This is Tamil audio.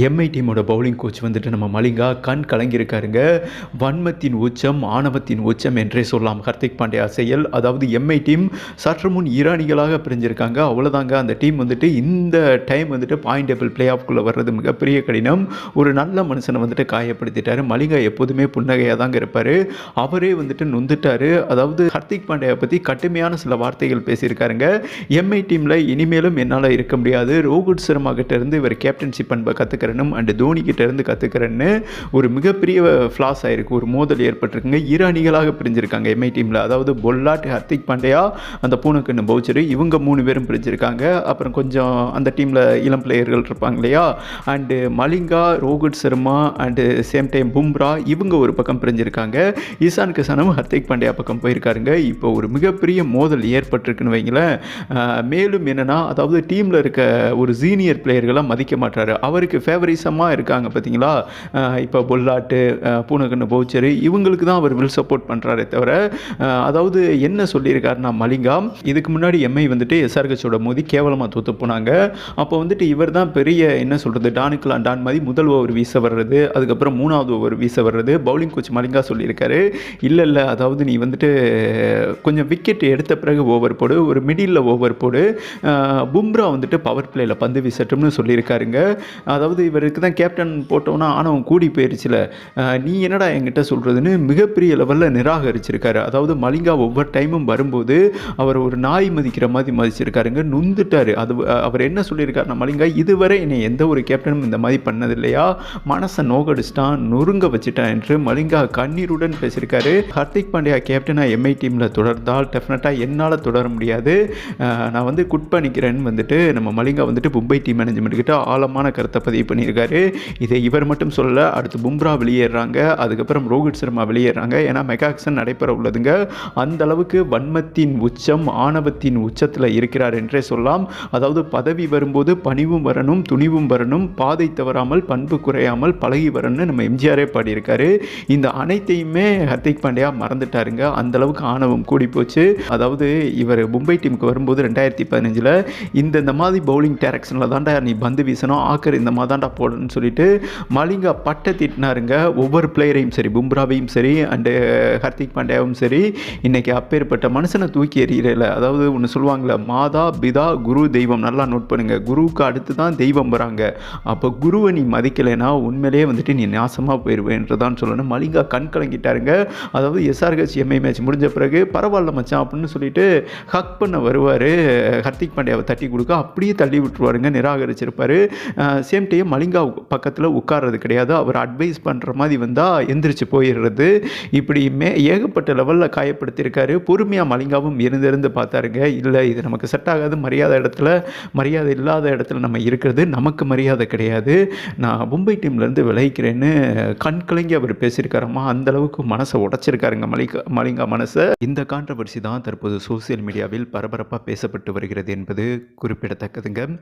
எம்ஐ டீமோட பவுலிங் கோச் வந்துட்டு நம்ம மலிங்கா கண் கலங்கியிருக்காருங்க. வன்மத்தின் உச்சம் ஆணவத்தின் உச்சம் என்றே சொல்லலாம். ஹர்திக் பாண்டியா செயல் அதாவது எம்ஐ டீம் சற்று முன் ஈரானிகளாக பிரிஞ்சிருக்காங்க. அவ்வளோதாங்க அந்த டீம் வந்துட்டு இந்த டைம் வந்துட்டு பாயிண்ட் டேபிள் பிளே ஆஃப்குள்ளே வர்றது மிகப்பெரிய கடினம். ஒரு நல்ல மனுஷனை வந்துட்டு காயப்படுத்திட்டாரு. மலிங்கா எப்போதுமே புன்னகையாக தாங்க இருப்பார். அவரே வந்துட்டு நொந்துட்டார். அதாவது ஹர்திக் பாண்டியா பற்றி கடுமையான சில வார்த்தைகள் பேசியிருக்காருங்க. எம்ஐ டீமில் இனிமேலும் என்னால் இருக்க முடியாது. ரோஹித் சர்மா கிட்ட இருந்து இவர் கேப்டன்ஷிப் பண்பை கற்றுக்கிறனும் அண்டு தோனி இருந்து கற்றுக்கிறேன்னு ஒரு மிகப்பெரிய ஃப்ளாஸ் ஆயிருக்கு. ஒரு மோதல் ஏற்பட்டிருக்குங்க. இரு அணிகளாக பிரிஞ்சிருக்காங்க. எம்ஐ டீமில் அதாவது பொல்லாட் ஹர்திக் பாண்டியா அந்த பூனக்கண்ணு பவுச்சரு இவங்க மூணு பேரும் பிரிஞ்சிருக்காங்க. அப்புறம் கொஞ்சம் அந்த டீமில் இளம் பிளேயர்கள் இருப்பாங்க இல்லையா? And Malinga Rohit Sharma and same time Bumrah இவங்க ஒரு பக்கம் பிரிஞ்சிருக்காங்க. ஈசான் கிசானும் ஹர்திக் பாண்டியா பக்கம் போயிருக்காருங்க. இப்போ ஒரு மிகப்பெரிய மோதல் ஏற்பட்டிருக்குன்னு வைங்களேன். மேலும் என்னென்னா அதாவது டீமில் இருக்க ஒரு சீனியர் பிளேயர்களை மதிக்க மாட்டார் அவருக்கு ஃபேவரிசமாக இருக்காங்க பார்த்தீங்களா? இப்போ பொல்லாட்டு பூனகண்ணு பவுச்சரு இவங்களுக்கு தான் அவர் வில் சப்போர்ட் பண்ணுறாரே தவிர அதாவது என்ன சொல்லியிருக்காருன்னா மலிங்கா இதுக்கு முன்னாடி எம்ஐ வந்துட்டு எஸ்ஆர்ஹெச்சோட மோதி கேவலமாக தோற்று போனாங்க. அப்போ வந்துட்டு இவர் தான் பெரிய என்ன சொல்கிறது டானுக்கெலாம் டான் மாதிரி முதல் ஓவர் வீச வர்றது அதுக்கப்புறம் மூணாவது ஓவர் வீச வர்றது பவுலிங் கோச் மலிங்கா சொல்லியிருக்காரு. இல்லை இல்லை அதாவது நீ வந்துட்டு கொஞ்சம் விக்கெட் எடுத்த பிறகு ஓவர் போடு ஒரு மிடில் ஓவர் போடு பும்ரா வந்துட்டு பவர் பிளேயில் பந்து வீசட்டும்னு சொல்லியிருக்காருங்க. அதாவது இவருக்கு தான் கேப்டன் போட்டோன்னா ஆனவன் கூடி போயிருச்சுல. நீ என்னடா என்கிட்ட சொல்கிறதுன்னு மிகப்பெரிய லெவலில் நிராகரிச்சிருக்காரு. அதாவது மலிங்கா ஒவ்வொரு டைமும் வரும்போது அவர் ஒரு நாய் மதிக்கிற மாதிரி மதிச்சிருக்காருங்க. நொந்துட்டார். அது அவர் என்ன சொல்லியிருக்காருன்னா மலிங்கா இதுவரை என்னை எந்த ஒரு கேப்டனும் இந்த மாதிரி பண்ணதில்லையா? மனசை நோகடிச்சிட்டான் நொறுங்க வச்சுட்டான் என்று மலிங்கா கண்ணீருடன் பேசியிருக்காரு. ஹர்திக் பாண்டியா கேப்டனாக எம்ஐ டீமில் தொடர்ந்தால் டெஃபினட்டாக என்னால் தொடர முடியாது. நான் வந்து குட் பண்ணிக்கிறேன்னு வந்துட்டு நம்ம மலிங்கா வந்துட்டு மும்பை டீம் மேனேஜ்மெண்ட் கிட்ட ஆழமான கருத்தை பதிவு பண்ணியிருக்காரு. இதை இவர் மட்டும் சொல்லல அடுத்து பும்ரா வெளியேறாங்க அதுக்கப்புறம் ரோஹித் சர்மா வெளியேறாங்க. ஏன்னா மெகாக்சன் நடைபெற உள்ளதுங்க. அந்த அளவுக்கு வன்மத்தின் உச்சம் ஆணவத்தின் உச்சத்தில் இருக்கிறார் என்றே சொல்லலாம். அதாவது பதவி வரும்போது பணிவும் வரணும் துணிவும் வரணும் பாதை தவறாமல் பண்பு குறையாமல் பழகி வரணும்னு நம்ம எம்ஜிஆரே பாடியிருக்காரு. இந்த அனைத்தையுமே ஹர்திக் பாண்டியா மறந்துட்டாருங்க. அந்த அளவுக்கு ஆணவம் கூடி போச்சு. அதாவது இவர் மும்பை டீமுக்கு வரும்போது ரெண்டாயிரத்தி பதினஞ்சில் இந்த இந்த மாதிரி பவுலிங் டேரக்ஷனில் தான்டா நீ பந்து வீசணும். ஆக்கர் இந்த மாதிரி தான்டா போடணும்னு சொல்லிட்டு மலிங்கா பட்டை திட்டினாருங்க. ஒவ்வொரு பிளேயரையும் சரி பும்ராவையும் சரி அண்டு uh, ஹர்திக் பாண்டியாவும் சரி இன்றைக்கி அப்பேற்பட்ட மனுஷனை தூக்கி எறிகிறல அதாவது ஒன்று சொல்லுவாங்களே மாதா பிதா குரு தெய்வம். நல்லா நோட் பண்ணுங்க. குருவுக்கு அடுத்து தான் தெய்வம் வராங்க. அப்போ குருவை நீ மதிக்கலைன்னா உண்மையிலேயே வந்துட்டு நீ நாசமாக போயிடுவேன்றதான் சொல்லணும். மலிங்கா கண் கலங்கிட்டாருங்க. அதாவது எஸ்ஆர்ஹெச் எம்ஐ மேட்ச் முடிஞ்ச பிறகு பரவாயில்ல மச்சான் அப்படின்னு சொல்லிட்டு ஹக் பண்ண வருவார். ஹர்திக் பாண்டியாவை தட்டி கொடுக்க அப்படியே தள்ளி விட்டுருவாருங்க. நிராகரிச்சிருப்பார். சேம் டைம் மலிங்கா பக்கத்தில் உட்கார்றது கிடையாது. அவர் அட்வைஸ் பண்ணுற மாதிரி வந்தால் எந்திரிச்சு போயிடுறது. இப்படியுமே ஏகப்பட்ட லெவலில் காயப்படுத்தியிருக்காரு. பொறுமையாக மலிங்காவும் இருந்திருந்து பார்த்தாருங்க. இல்லை இது நமக்கு செட் ஆகாது. மரியாதை இடத்துல மரியாதை இல்லாத இடத்துல நம்ம இருக்கிறது. நமக்கு மரியாதை கிடையாது. நான் மும்பை டீம்லேருந்து விளைவிக்கிறேன்னு கண் கலங்கி அவர் பேசியிருக்காரம்மா அந்த அளவுக்கு மனசை உடைச்சிருக்காருங்க மலிகா மலிங்கா மனசை. இந்த கான்ட்ரவர்சி தான் தற்போது சோசியல் மீடியாவில் பரபரப்பாக பேசப்பட்டு வருகிறது என்பது குறிப்பிடத்தக்கதுங்க.